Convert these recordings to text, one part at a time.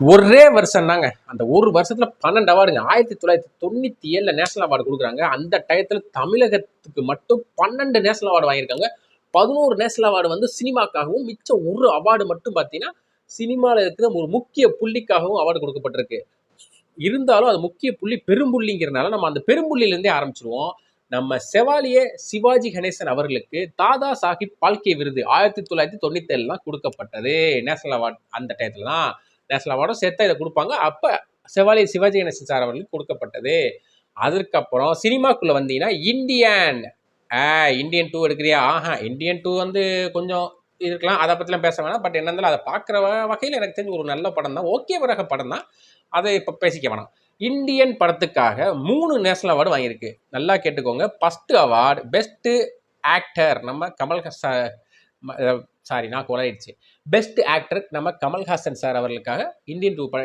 ஒரே வருஷம் தாங்க. அந்த ஒரு வருஷத்துல பன்னெண்டு அவார்டுங்க ஆயிரத்தி தொள்ளாயிரத்தி தொண்ணூத்தி ஏழுல நேஷனல் அவார்டு கொடுக்குறாங்க. அந்த டயத்துல தமிழகத்துக்கு மட்டும் பன்னெண்டு நேஷனல் அவார்டு வாங்கியிருக்காங்க. பதினோரு நேஷனல் அவார்டு வந்து சினிமாக்காகவும் மிச்சம் ஒரு அவார்டு மட்டும் பார்த்தீங்கன்னா சினிமாவில் இருக்கிற ஒரு முக்கிய புள்ளிக்காகவும் அவார்டு கொடுக்கப்பட்டிருக்கு. இருந்தாலும் அது முக்கிய புள்ளி பெரும்புள்ளிங்கிறனால நம்ம அந்த பெரும்புள்ளிலேருந்தே ஆரம்பிச்சிருவோம். நம்ம செவாலிய சிவாஜி கணேசன் அவர்களுக்கு தாதா சாஹிப் பால்கே விருது ஆயிரத்தி தொள்ளாயிரத்தி தொண்ணூத்தி ஏழுலாம் கொடுக்கப்பட்டது. நேஷனல் அவார்டு அந்த டயத்துல தான். நேஷனல் அவார்டும் சேர்த்தா இதை கொடுப்பாங்க. அப்போ செவாலி சிவாஜி கணேசன் சார் அவர்களுக்கு கொடுக்கப்பட்டது. அதற்கப்புறம் சினிமாக்குள்ளே வந்தீங்கன்னா இந்தியன். ஆ இந்தியன் டூ எடுக்கிறியா? ஆஹா இந்தியன் டூ வந்து கொஞ்சம் இருக்கலாம். அதை பற்றிலாம் பேச வேணாம். பட் என்ன அதை பார்க்குற வகையில் எனக்கு தெரிஞ்ச ஒரு நல்ல படம் தான். ஓகே ரக படம் தான். அதை இப்போ பேசிக்க வேணாம். இந்தியன் படத்துக்காக மூணு நேஷனல் அவார்டு வாங்கியிருக்கு. நல்லா கேட்டுக்கோங்க. ஃபஸ்ட்டு அவார்டு பெஸ்ட்டு ஆக்டர் நம்ம கமல் சாரி நான் கொலாயிடுச்சு. பெஸ்ட் ஆக்டர் நம்ம கமல்ஹாசன் சார் அவர்களுக்காக இந்தியன் டூ பட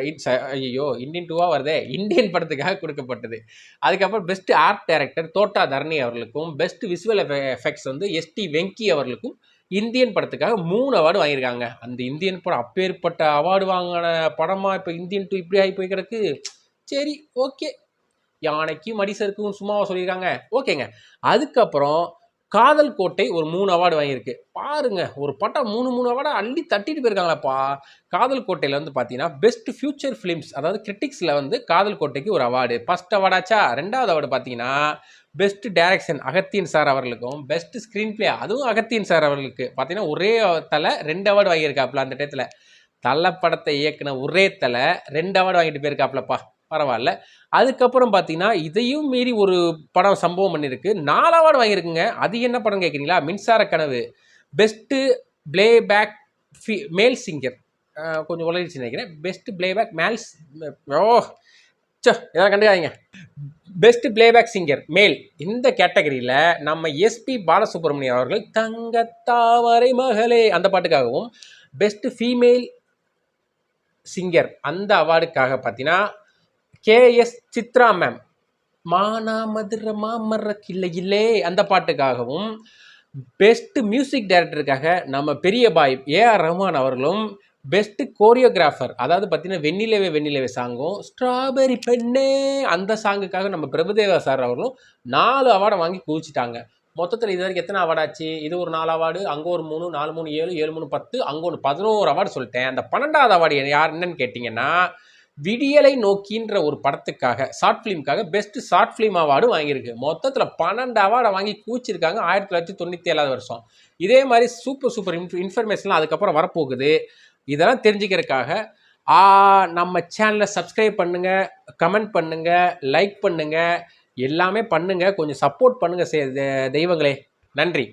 ஐயோ இந்தியன் டூவாக வருதே? இந்தியன் படத்துக்காக கொடுக்கப்பட்டது. அதுக்கப்புறம் பெஸ்ட் ஆர்ட் டைரக்டர் தோட்டா தரணி அவர்களுக்கும் பெஸ்ட் விசுவல் எஃபெக்ட்ஸ் வந்து எஸ்டி வெங்கி அவர்களுக்கும் இந்தியன் படத்துக்காக மூணு அவார்டு வாங்கியிருக்காங்க. அந்த இந்தியன் படம் அப்பேற்பட்ட அவார்டு வாங்கின படமாக இப்போ இந்தியன் டூ இப்படி ஆகி போய் கிடக்கு சரி ஓகே யானைக்கும் மடிசருக்கும் சும்மாவாக சொல்லியிருக்காங்க. ஓகேங்க அதுக்கப்புறம் காதல் கோட்டை ஒரு மூணு அவார்டு வாங்கியிருக்கு. பாருங்க ஒரு பட்டம் மூணு மூணு அவார்டை அள்ளி தட்டிட்டு போயிருக்காங்களப்பா. காதல் கோட்டையில் வந்து பார்த்தீங்கன்னா பெஸ்ட் ஃபியூச்சர் ஃபிலிம்ஸ் அதாவது கிரிட்டிக்ஸில் வந்து காதல் கோட்டைக்கு ஒரு அவார்டு ஃபஸ்ட் அவார்டாச்சா ரெண்டாவது அவார்டு பார்த்தீங்கன்னா பெஸ்ட் டைரக்ஷன் அகத்தியன் சார் அவர்களுக்கும் பெஸ்ட் ஸ்க்ரீன் பிளே அதுவும் அகத்தியன் சார் அவர்களுக்கு. பார்த்தீங்கன்னா ஒரே தலை ரெண்டு அவார்டு வாங்கியிருக்காப்புல அந்த டயத்தில். தலை படத்தை இயக்குன ஒரே தலை ரெண்டு அவார்டு வாங்கிட்டு போயிருக்காப்புலப்பா. பரவாயில்ல. அதுக்கப்புறம் பார்த்தீங்கன்னா இதையும் மீறி ஒரு படம் சம்பவம் பண்ணியிருக்கு நாலு அவார்டு வாங்கியிருக்குங்க. அது என்ன படம் கேட்குறீங்களா மின்சார கனவு. பெஸ்ட்டு பிளேபேக் ஃபி மேல் சிங்கர் கொஞ்சம் உலகிச்சு நினைக்கிறேன். பெஸ்ட்டு பிளேபேக் மேல்ஸ் ஓ சோ எதாவது கண்டுக்காதீங்க. பெஸ்ட் பிளேபேக் சிங்கர் மேல் இந்த கேட்டகரியில் நம்ம எஸ்பி பாலசுப்ரமணியம் அவர்கள் தங்கத்தாவரை மகளே அந்த பாட்டுக்காகவும் பெஸ்ட் ஃபீமேல் சிங்கர் அந்த அவார்டுக்காக பார்த்தீங்கன்னா கேஎஸ் சித்ரா மேம் மானா மதுர மாமர கில்லை அந்த பாட்டுக்காகவும் பெஸ்ட் மியூசிக் டைரக்டருக்காக நம்ம பெரிய பாய் ஏஆர் ரஹ்மான் அவர்களும் பெஸ்ட்டு கோரியோகிராஃபர் அதாவது பார்த்தீங்கன்னா வெண்ணிலவே வெண்ணிலவே சாங்கும் ஸ்ட்ராபெரி பெண்ணே அந்த சாங்குக்காக நம்ம பிரபுதேவா சார் அவர்களும் நாலு அவார்டை வாங்கி குவிச்சிட்டாங்க. மொத்தத்தில் இது வரைக்கும் எத்தனை அவார்டு ஆச்சு? இது ஒரு நாலு அவார்டு அங்கே ஒரு மூணு நாலு மூணு ஏழு ஏழு மூணு பத்து அங்கே ஒன்று பதினோரு அவார்டு சொல்லிட்டேன். அந்த பன்னெண்டாவது அவார்டு யார் என்னன்னு கேட்டிங்கன்னா விடியலை நோக்கின்ற ஒரு படத்துக்காக ஷார்ட் ஃபிலிம்காக பெஸ்ட் ஷார்ட் ஃபிலிம் அவார்டு வாங்கியிருக்கு. மொத்தத்தில் பன்னெண்டு அவார்டை வாங்கி கூச்சிருக்காங்க ஆயிரத்தி தொள்ளாயிரத்தி தொண்ணூற்றி ஏழாவது வருஷம். இதே மாதிரி சூப்பர் சூப்பர் இன்ஃப் இன்ஃபர்மேஷன்லாம் அதுக்கப்புறம் வரப்போகுது. இதெல்லாம் தெரிஞ்சுக்கிறதுக்காக நம்ம சேனலை சப்ஸ்கிரைப் பண்ணுங்கள் கமெண்ட் பண்ணுங்கள் லைக் பண்ணுங்கள் எல்லாமே பண்ணுங்கள் கொஞ்சம் சப்போர்ட் பண்ணுங்கள் தெய்வங்களே. நன்றி.